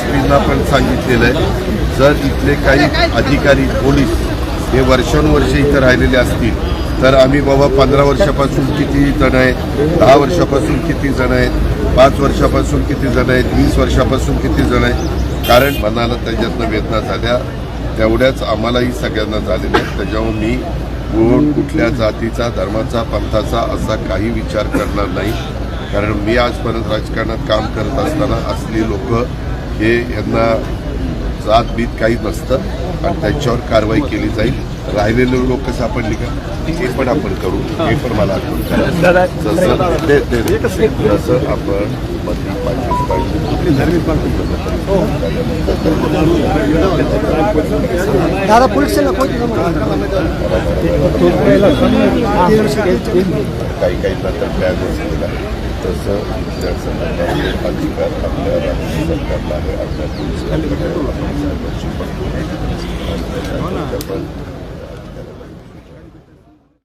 S पण सांगितलेलं आहे. जर इथले काही अधिकारी पोलीस हे वर्षानुवर्षे इथं राहिलेले असतील तर आम्ही बाबा पंधरा वर्षापासून किती जण आहेत दहा वर्षापासून किती जण आहेत पाच वर्षापासून किती जण आहेत वीस वर्षापासून किती जण आहेत कारण मनाला त्याच्यातनं वेदना झाल्या. तेवढ्याच आम्हालाही सगळ्यांना झालेल्या आहेत. त्याच्यावर मी कोण कुठल्या जातीचा धर्माचा पंथाचा असा काही विचार करणार नाही. कारण मी आजपर्यंत राजकारणात काम करत असताना असली लोक हे यांना जात बीत काही नसतं. आणि त्यांच्यावर कारवाई केली जाईल. राहिलेले लोक सापडली का? हे पण आपण करू. हे पण मला आठवण करा. जसं ते- ते- जसं आपण पाकिस्तान कोण काही काही नंतर केला तसं इथल्या सरकारला अधिकार आपल्या राज्य सरकारला आहे आपल्या पोलीस खात्याला आहे, आपल्या साहेबांची